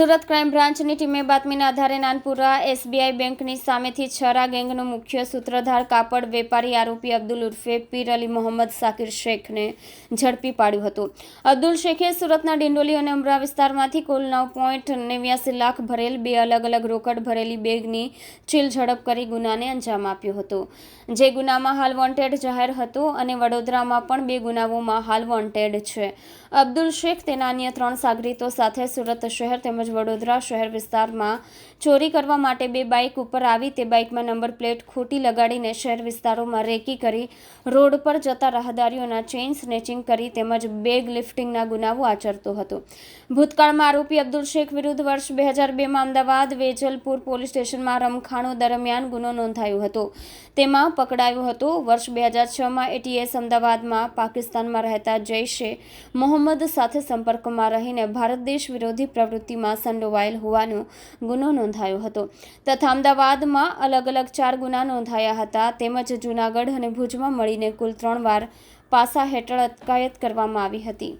Surat crime બ્રાન્ચની ટીમે બાતમીના આધારે નાનપુરા એસબીઆઈ બેંકની સામેથી છરા ગેંગનો મુખ્ય સૂત્રધાર કાપડ વેપારી આરોપી અબ્દુલ ઉર્ફે પીર અલી મોહમ્મદ સાકિર શેખને ઝડપી પાડ્યું હતું. અબ્દુલ શેખે સુરતના ડિંડોલી અને ઉમરા વિસ્તારમાંથી કુલ નવ પોઈન્ટ નેવ્યાસી લાખ ભરેલ બે અલગ અલગ રોકડ ભરેલી બેગની ચીલ ઝડપ કરી ગુનાને અંજામ આપ્યો હતો. જે ગુનામાં હાલ વોન્ટેડ જાહેર હતો અને વડોદરામાં પણ બે ગુનાઓમાં હાલ વોન્ટેડ છે. અબ્દુલ શેખ તેના અન્ય ત્રણ સાગરીતો સાથે સુરત શહેર તેમજ વડોદરા શહેર વિસ્તારમાં ચોરી કરવા માટે બે બાઇક ઉપર આવી. તે બાઇકમાં નંબર પ્લેટ ખોટી લગાડીને શહેર વિસ્તારોમાં રેકી કરી રોડ પર જતા રાહદારીઓના ચેઇન સ્નેચિંગ કરી તેમજ બેગ લિફ્ટિંગના ગુનાઓ આચરતો હતો. ભૂતકાળમાં આરોપી અબ્દુલ શેખ વિરુદ્ધ વર્ષ બે હજાર બેમાં અમદાવાદ વેજલપુર પોલીસ સ્ટેશનમાં રમખાણો દરમિયાન ગુનો નોંધાયો હતો. તેમાં પકડાયો હતો. વર્ષ બે હજાર છમાં એટીએસ અમદાવાદમાં પાકિસ્તાનમાં રહેતા જૈશે મોહમ્મદ સાથે સંપર્કમાં રહીને ભારત દેશ વિરોધી પ્રવૃત્તિમાં સંડોવાયેલ હોવાનો ગુનો નોંધાયો હતો. તથા અમદાવાદમાં અલગ અલગ ચાર ગુના નોંધાયા હતા. તેમજ જૂનાગઢ અને ભુજમાં મળીને કુલ ત્રણ વાર પાસા હેઠળ અટકાયત કરવામાં આવી હતી.